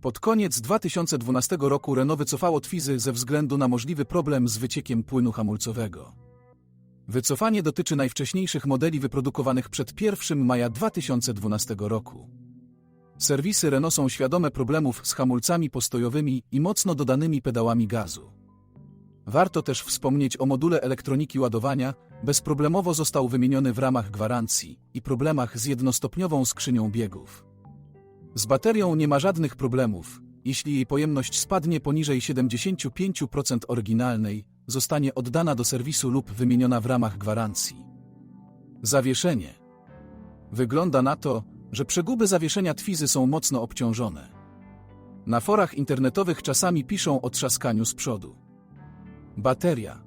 Pod koniec 2012 roku Renault wycofało Twizy ze względu na możliwy problem z wyciekiem płynu hamulcowego. Wycofanie dotyczy najwcześniejszych modeli wyprodukowanych przed 1 maja 2012 roku. Serwisy Renault są świadome problemów z hamulcami postojowymi i mocno dodanymi pedałami gazu. Warto też wspomnieć o module elektroniki ładowania, bezproblemowo został wymieniony w ramach gwarancji i problemach z jednostopniową skrzynią biegów. Z baterią nie ma żadnych problemów. Jeśli jej pojemność spadnie poniżej 75% oryginalnej, zostanie oddana do serwisu lub wymieniona w ramach gwarancji. Zawieszenie. Wygląda na to, że przeguby zawieszenia Twizy są mocno obciążone. Na forach internetowych czasami piszą o trzaskaniu z przodu. Bateria.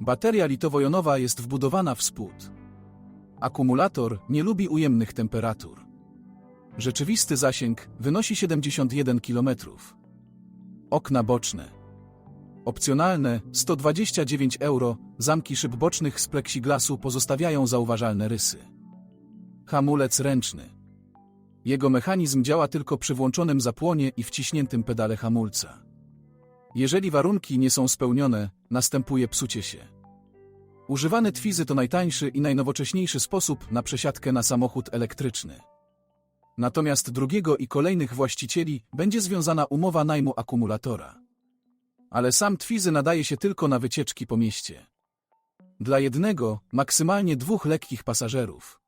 Bateria litowo-jonowa jest wbudowana w spód. Akumulator nie lubi ujemnych temperatur. Rzeczywisty zasięg wynosi 71 km. Okna boczne. Opcjonalne 129 euro, zamki szyb bocznych z plexiglasu pozostawiają zauważalne rysy. Hamulec ręczny. Jego mechanizm działa tylko przy włączonym zapłonie i wciśniętym pedale hamulca. Jeżeli warunki nie są spełnione, następuje psucie się. Używany twizy to najtańszy i najnowocześniejszy sposób na przesiadkę na samochód elektryczny. Natomiast drugiego i kolejnych właścicieli będzie związana umowa najmu akumulatora. Ale sam twizy nadaje się tylko na wycieczki po mieście. Dla jednego, maksymalnie dwóch lekkich pasażerów.